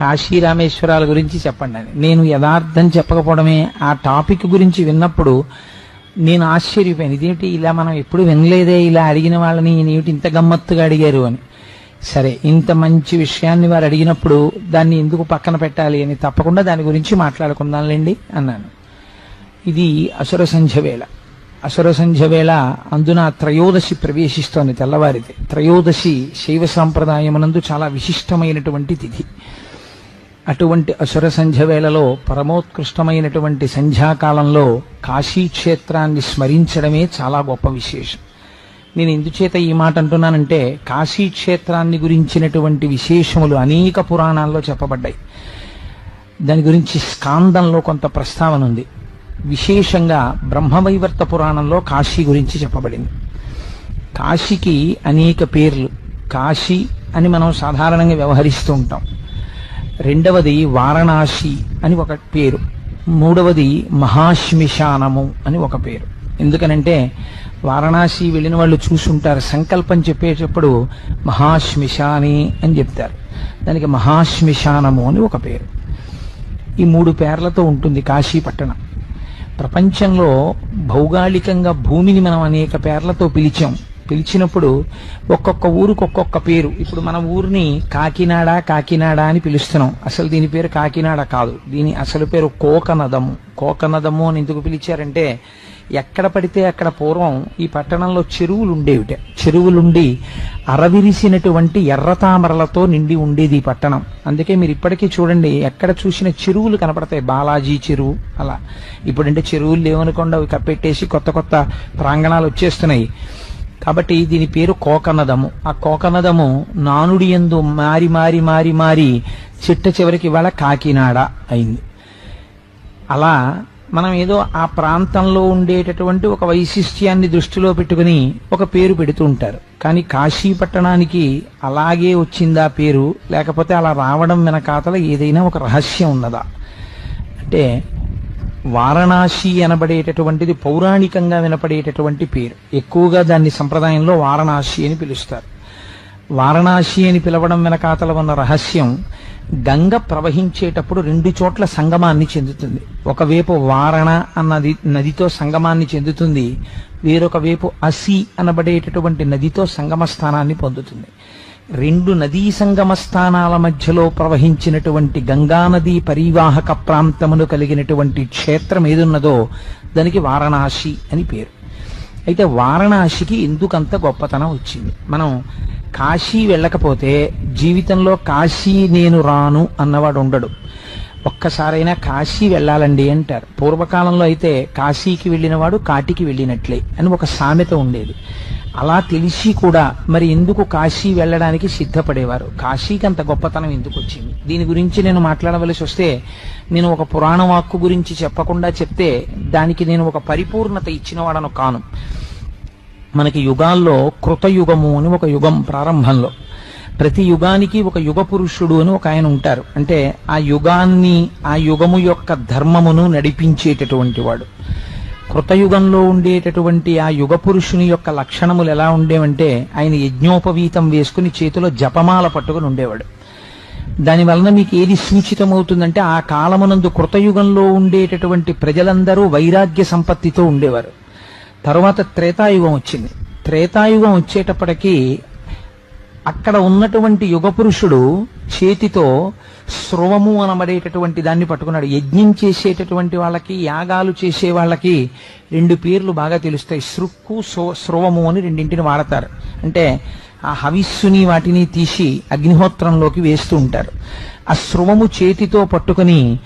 కాశీ రామేశ్వరాల గురించి చెప్పండి అని నేను యథార్థం చెప్పకపోవడమే ఆ టాపిక్ గురించి విన్నప్పుడు నేను ఆశ్చర్యపోయాను. ఇదేమిటి ఇలా మనం ఎప్పుడు వినలేదే? ఇలా అడిగిన వాళ్ళని ఏమిటి ఇంత గమ్మత్తుగా అడిగారు అని. సరే ఇంత మంచి విషయాన్ని వారు అడిగినప్పుడు దాన్ని ఎందుకు పక్కన పెట్టాలి అని తప్పకుండా దాని గురించి మాట్లాడుకుందాంలేండి అన్నాను. ఇది అసుర సంధ్య వేళ. అసుర సంధ్య వేళ అందున త్రయోదశి ప్రవేశిస్తోంది తెల్లవారితే. త్రయోదశి శైవ సాంప్రదాయమునందు చాలా విశిష్టమైనటువంటి తిథి. అటువంటి అసుర సంధ్య వేళలో పరమోత్కృష్టమైనటువంటి సంధ్యాకాలంలో కాశీ క్షేత్రాన్ని స్మరించడమే చాలా గొప్ప విశేషం. నేను ఎందుచేత ఈ మాట అంటున్నానంటే కాశీ క్షేత్రాన్ని గురించినటువంటి విశేషములు అనేక పురాణాల్లో చెప్పబడ్డాయి. దాని గురించి స్కాందంలో కొంత ప్రస్తావన ఉంది. విశేషంగా బ్రహ్మవైవర్త పురాణంలో కాశీ గురించి చెప్పబడింది. కాశీకి అనేక పేర్లు కాశీ అని మనం సాధారణంగా వ్యవహరిస్తూ ఉంటాం. రెండవది వారణాసి అని ఒక పేరు. మూడవది మహాశ్మిశానము అని ఒక పేరు. ఎందుకనంటే వారణాసి వెళ్ళిన వాళ్ళు చూసుంటారు. సంకల్పం చెప్పేటప్పుడు మహాశ్మిశాని అని చెప్తారు. దానికి మహాశ్మిశానము అని ఒక పేరు. ఈ మూడు పేర్లతో ఉంటుంది కాశీ పట్టణం ప్రపంచంలో భౌగోళికంగా భూమిని మనం అనేక పేర్లతో పిలిచాం. పిలిచినప్పుడు ఒక్కొక్క ఊరికి ఒక్కొక్క పేరు. ఇప్పుడు మన ఊరిని కాకినాడ కాకినాడ అని పిలుస్తున్నాం. అసలు దీని పేరు కాకినాడ కాదు. దీని అసలు పేరు కోకనదము. కోకనదము అని ఎందుకు పిలిచారంటే ఎక్కడ పడితే అక్కడ పూర్వం ఈ పట్టణంలో చెరువులు ఉండేవిట. చెరువులుండి అరవిరిసినటువంటి ఎర్రతామరలతో నిండి ఉండేది ఈ పట్టణం. అందుకే మీరు ఇప్పటికీ చూడండి ఎక్కడ చూసిన చెరువులు కనపడతాయి. బాలాజీ చెరువు అలా. ఇప్పుడంటే చెరువులు లేవనుకోండి అవి కప్పెట్టేసి కొత్త కొత్త ప్రాంగణాలు వచ్చేస్తున్నాయి. కాబట్టి దీని పేరు కోకనదము. ఆ కోకనదము నానుడి ఎందు మారి మారి మారి మారి చిట్ట చివరికి ఇవాళ కాకినాడ అయింది. అలా మనం ఏదో ఆ ప్రాంతంలో ఉండేటటువంటి ఒక వైశిష్ట్యాన్ని దృష్టిలో పెట్టుకుని ఒక పేరు పెడుతూ ఉంటారు. కానీ కాశీ పట్టణానికి అలాగే వచ్చిందా పేరు లేకపోతే అలా రావడం వెనకాతల ఏదైనా ఒక రహస్యం ఉన్నదా? అంటే వారణాసి అనబడేటటువంటిది పౌరాణికంగా వినపడేటటువంటి పేరు. ఎక్కువగా దాన్ని సంప్రదాయంలో వారణాసి అని పిలుస్తారు. వారణాసి అని పిలవడం వెనకాతల ఉన్న రహస్యం గంగ ప్రవహించేటప్పుడు రెండు చోట్ల సంగమాన్ని చెందుతుంది. ఒకవైపు వారణ అన్నది నదితో సంగమాన్ని చెందుతుంది. వేరొక వైపు అసి అనబడేటటువంటి నదితో సంగమ స్థానాన్ని పొందుతుంది. రెండు నదీ సంగమ స్థానాల మధ్యలో ప్రవహించినటువంటి గంగానదీ పరివాహక ప్రాంతమును కలిగినటువంటి క్షేత్రం ఏదున్నదో దానికి వారణాసి అని పేరు. అయితే వారణాసికి ఎందుకంత గొప్పతనం వచ్చింది? మనం కాశీ వెళ్ళకపోతే జీవితంలో కాశీ నేను రాను అన్నవాడు ఉండడు. ఒక్కసారైనా కాశీ వెళ్ళాలండి అంటారు. పూర్వకాలంలో అయితే కాశీకి వెళ్ళినవాడు కాటికి వెళ్ళినట్లే అని ఒక సామెత ఉండేది. అలా తెలిసి కూడా మరి ఎందుకు కాశీ వెళ్ళడానికి సిద్ధపడేవారు? కాశీకి అంత గొప్పతనం ఎందుకు వచ్చింది? దీని గురించి నేను మాట్లాడవలసి వస్తే నేను ఒక పురాణ వాక్కు గురించి చెప్పకుండా చెప్తే దానికి నేను ఒక పరిపూర్ణత ఇచ్చినవాడను కాను. మనకి యుగాల్లో కృతయుగము అని ఒక యుగం ప్రారంభంలో. ప్రతి యుగానికి ఒక యుగ పురుషుడు అని ఒక ఆయన ఉంటారు. అంటే ఆ యుగాన్ని ఆ యుగము యొక్క ధర్మమును నడిపించేటటువంటి వాడు. కృతయుగంలో ఉండేటటువంటి ఆ యుగ పురుషుని యొక్క లక్షణములు ఎలా ఉండేవంటే ఆయన యజ్ఞోపవీతం వేసుకుని చేతిలో జపమాల పట్టుకుని ఉండేవాడు. దాని వలన మీకు ఏది సూచితమవుతుందంటే ఆ కాలమునందు కృతయుగంలో ఉండేటటువంటి ప్రజలందరూ వైరాగ్య సంపత్తితో ఉండేవారు. తర్వాత త్రేతాయుగం వచ్చింది. త్రేతాయుగం వచ్చేటప్పటికీ అక్కడ ఉన్నటువంటి యుగ పురుషుడు చేతితో స్రవము అనబడేటటువంటి దాన్ని పట్టుకున్నాడు. యజ్ఞం చేసేటటువంటి వాళ్ళకి యాగాలు చేసే వాళ్ళకి రెండు పేర్లు బాగా తెలుస్తాయి. సృక్కు స్రవము అని రెండింటిని వాడతారు. అంటే ఆ హవిస్సుని వాటిని తీసి అగ్నిహోత్రంలోకి వేస్తూ ఉంటారు. ఆ స్రవము చేతితో పట్టుకుని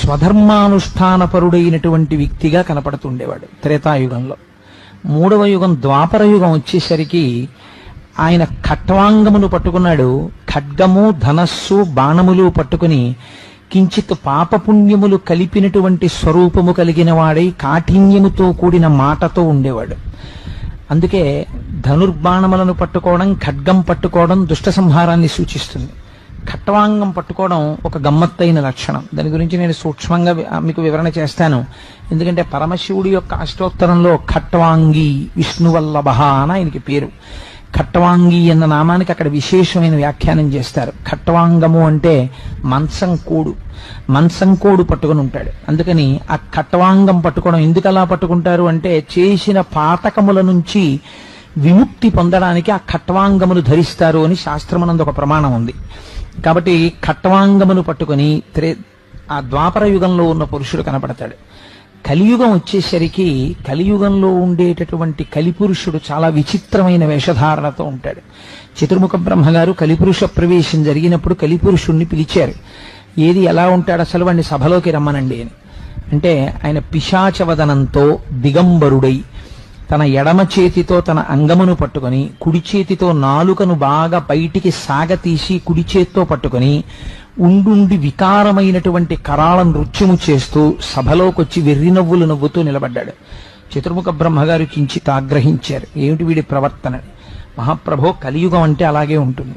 స్వధర్మానుష్ఠానపరుడైనటువంటి వ్యక్తిగా కనపడుతుండేవాడు త్రేతాయుగంలో. మూడవ యుగం ద్వాపర యుగం వచ్చేసరికి ఆయన ఖట్వాంగమును పట్టుకున్నాడు. ఖడ్గము ధనస్సు బాణములు పట్టుకుని కించిత్ పాపపుణ్యములు కలిపినటువంటి స్వరూపము కలిగిన వాడై కాఠిన్యముతో కూడిన మాటతో ఉండేవాడు. అందుకే ధనుర్బాణములను పట్టుకోవడం ఖడ్గం పట్టుకోవడం దుష్ట సంహారాన్ని సూచిస్తుంది. ఖట్వాంగం పట్టుకోవడం ఒక గమ్మత్తైన లక్షణం. దాని గురించి నేను సూక్ష్మంగా మీకు వివరణ చేస్తాను. ఎందుకంటే పరమశివుడి యొక్క అష్టోత్తరంలో ఖట్వాంగి విష్ణువల్లభ అని ఆయనకి పేరు. ఖట్వాంగి అన్న నామానికి అక్కడ విశేషమైన వ్యాఖ్యానం చేస్తారు. ఖట్వాంగము అంటే మంచం కోడు. మంచం కోడు పట్టుకుని ఉంటాడు. అందుకని ఆ ఖట్వాంగం పట్టుకోవడం ఎందుకు అలా పట్టుకుంటారు అంటే చేసిన పాతకముల నుంచి విముక్తి పొందడానికి ఆ ఖట్వాంగమును ధరిస్తారు అని శాస్త్రమునందు ఒక ప్రమాణం ఉంది. కాబట్టి ఖట్వాంగమును పట్టుకుని త్రే ఆ ద్వాపర యుగంలో ఉన్న పురుషుడు కనపడతాడు. కలియుగం వచ్చేసరికి కలియుగంలో ఉండేటటువంటి కలిపురుషుడు చాలా విచిత్రమైన వేషధారణతో ఉంటాడు. చతుర్ముఖ బ్రహ్మగారు కలిపురుష ప్రవేశం జరిగినప్పుడు కలిపురుషుణ్ణి పిలిచారు. ఏది ఎలా ఉంటాడు అసలు వాడిని సభలోకి రమ్మనండి అని. అంటే ఆయన పిశాచవదనంతో దిగంబరుడై తన ఎడమ చేతితో తన అంగమును పట్టుకొని కుడి చేతితో నాలుకను బాగా బయటికి సాగతీసి కుడి చేత్తో పట్టుకొని ఉండుండి వికారమైనటువంటి కరాళ నృత్యము చేస్తూ సభలోకొచ్చి వెర్రి నవ్వులు నవ్వుతూ నిలబడ్డాడు. చతుర్ముఖ బ్రహ్మగారు కించిత ఆగ్రహించారు. ఏమిటి వీడి ప్రవర్తన? మహాప్రభో కలియుగం అంటే అలాగే ఉంటుంది.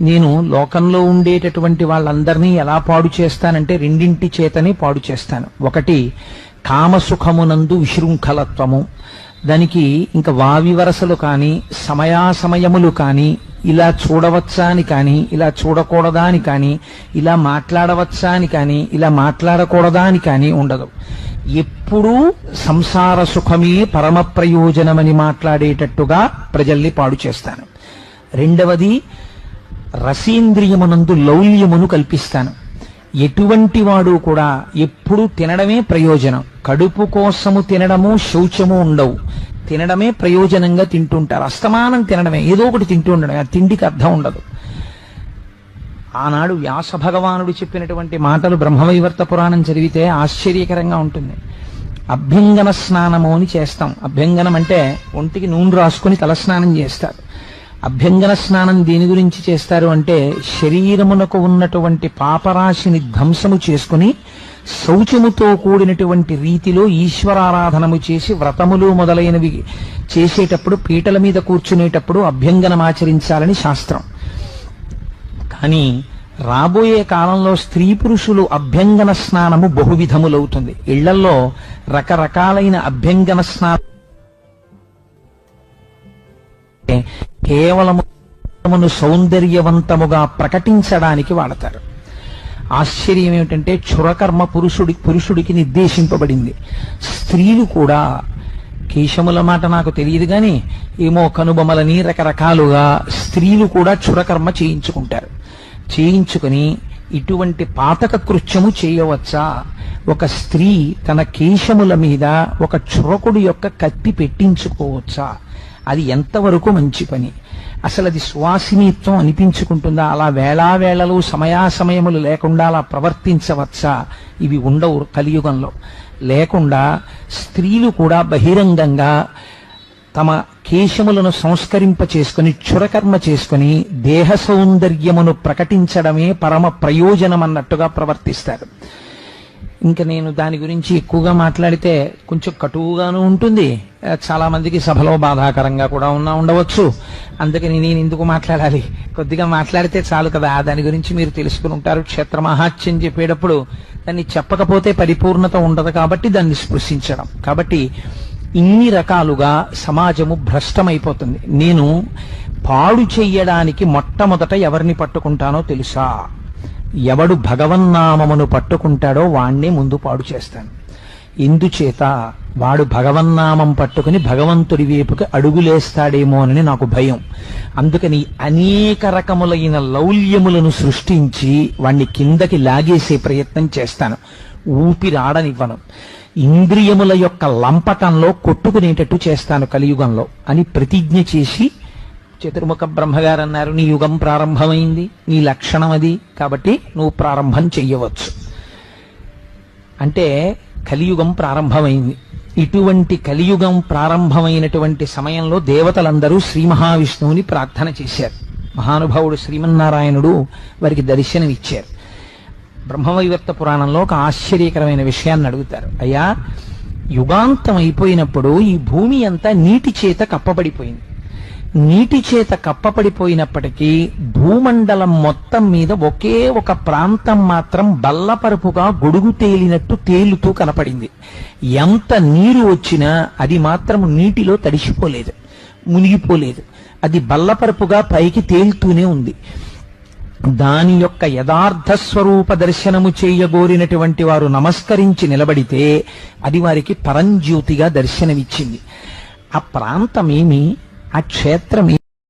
నేను లోకంలో ఉండేటటువంటి వాళ్ళందరినీ ఎలా పాడు చేస్తానంటే రెండింటి చేతనే పాడు చేస్తాను. ఒకటి కామసుఖమునందు విశృంఖలత్వము. దానికి ఇంకా వావి వరసలు కానీ సమయాసమయములు కానీ ఇలా చూడవచ్చా అని కానీ ఇలా చూడకూడదా అని కానీ ఇలా మాట్లాడవచ్చా అని కానీ ఇలా మాట్లాడకూడదా అని కానీ ఉండదు. ఎప్పుడూ సంసార సుఖమే పరమ ప్రయోజనమని మాట్లాడేటట్టుగా ప్రజల్ని పాడు చేస్తాను. రెండవది రసీంద్రియమునందు లౌల్యమును కల్పిస్తాను. ఎటువంటి వాడు కూడా ఎప్పుడు తినడమే ప్రయోజనం. కడుపు కోసము తినడము శౌచము ఉండవు. తినడమే ప్రయోజనంగా తింటుంటారు. అస్తమానం తినడమే. ఏదో ఒకటి తింటూ ఉండడం ఆ తిండికి అర్థం ఉండదు. ఆనాడు వ్యాస భగవానుడు చెప్పినటువంటి మాటలు బ్రహ్మవైవర్త పురాణం చదివితే ఆశ్చర్యకరంగా ఉంటుంది. అభ్యంగన స్నానము అని చేస్తాం. అభ్యంగనం అంటే ఒంటికి నూనె రాసుకుని తలస్నానం చేస్తారు. అభ్యంగన స్నానం దేని గురించి చేస్తారు అంటే శరీరమునకు ఉన్నటువంటి పాపరాశిని ధ్వంసము చేసుకుని శౌచముతో కూడినటువంటి రీతిలో ఈశ్వరారాధనము చేసి వ్రతములు మొదలైనవి చేసేటప్పుడు పీటల మీద కూర్చునేటప్పుడు అభ్యంగనం ఆచరించాలని శాస్త్రం. కానీ రాబోయే కాలంలో స్త్రీ పురుషులు అభ్యంగన స్నానము బహువిధములవుతుంది. ఇళ్ళలో రకరకాలైన అభ్యంగన స్నానం కేవలము సౌందర్యవంతముగా ప్రకటించడానికి వాడతారు. ఆశ్చర్యం ఏమిటంటే చురకర్మ పురుషుడి పురుషుడికి నిర్దేశింపబడింది. స్త్రీలు కూడా కేశముల మాట నాకు తెలియదు కానీ ఏమో కనుబొమలని రకరకాలుగా స్త్రీలు కూడా చురకర్మ చేయించుకుంటారు. చేయించుకుని ఇటువంటి పాతక కృత్యము చేయవచ్చా? ఒక స్త్రీ తన కేశముల మీద ఒక చురకుడు యొక్క కత్తి పెట్టించుకోవచ్చా? అది ఎంతవరకు మంచి పని? అసలు అది సువాసినిత్వం అనిపించుకుంటుందా? అలా వేళావేళలు సమయాసమయములు లేకుండా అలా ప్రవర్తించవచ్చా? ఇవి ఉండవు కలియుగంలో. లేకుండా స్త్రీలు కూడా బహిరంగంగా తమ కేశములను సంస్కరింప చేసుకుని క్షురకర్మ చేసుకుని దేహ సౌందర్యమును ప్రకటించడమే పరమ ప్రయోజనం అన్నట్టుగా ప్రవర్తిస్తారు. ఇంకా నేను దాని గురించి ఎక్కువగా మాట్లాడితే కొంచెం కటువుగాను ఉంటుంది. చాలా మందికి సభలో బాధాకరంగా కూడా ఉన్నా ఉండవచ్చు. అందుకని నేను ఎందుకు మాట్లాడాలి? కొద్దిగా మాట్లాడితే చాలు కదా. దాని గురించి మీరు తెలుసుకుని ఉంటారు. క్షేత్ర మహాత్యం చెప్పేటప్పుడు దాన్ని చెప్పకపోతే పరిపూర్ణత ఉండదు కాబట్టి దాన్ని స్పృశించడం. కాబట్టి ఇన్ని రకాలుగా సమాజము భ్రష్టమైపోతుంది. నేను పాడు చెయ్యడానికి మొట్టమొదట ఎవరిని పట్టుకుంటానో తెలుసా? ఎవడు భగవన్నామమును పట్టుకుంటాడో వాణ్ణే ముందు పాడు చేస్తాను. ఎందుచేత వాడు భగవన్నామం పట్టుకుని భగవంతుడి వైపుకి అడుగులేస్తాడేమోనని నాకు భయం. అందుకని అనేక రకములైన లౌల్యములను సృష్టించి వాణ్ణి కిందకి లాగేసే ప్రయత్నం చేస్తాను. ఊపిరాడనివ్వను. ఇంద్రియముల యొక్క లంపటంలో కొట్టుకునేటట్టు చేస్తాను కలియుగంలో అని ప్రతిజ్ఞ చేసి చతుర్ముఖ బ్రహ్మగారు అన్నారు నీ యుగం ప్రారంభమైంది నీ లక్షణం అది కాబట్టి నువ్వు ప్రారంభం చెయ్యవచ్చు. అంటే కలియుగం ప్రారంభమైంది. ఇటువంటి కలియుగం ప్రారంభమైనటువంటి సమయంలో దేవతలందరూ శ్రీ మహావిష్ణువుని ప్రార్థన చేశారు. మహానుభావుడు శ్రీమన్నారాయణుడు వారికి దర్శనమిచ్చారు. బ్రహ్మవైవర్త పురాణంలో ఒక ఆశ్చర్యకరమైన విషయాన్ని అడుగుతారు. అయ్యా యుగాంతం అయిపోయినప్పుడు ఈ భూమి అంతా నీటి చేత కప్పబడిపోయింది. నీటి చేత కప్పబడిపోయినప్పటికీ భూమండలం మొత్తం మీద ఒకే ఒక ప్రాంతం మాత్రం బల్లపరుపుగా గొడుగు తేలినట్టు తేలుతూ కనపడింది. ఎంత నీరు వచ్చినా అది మాత్రం నీటిలో తడిసిపోలేదు మునిగిపోలేదు. అది బల్లపరుపుగా పైకి తేలుతూనే ఉంది. దాని యొక్క యథార్థ స్వరూప దర్శనము చేయగోరినటువంటి వారు నమస్కరించి నిలబడితే అది వారికి పరంజ్యోతిగా దర్శనమిచ్చింది. ఆ ప్రాంతమేమి? ఆ క్షేత్రమేమి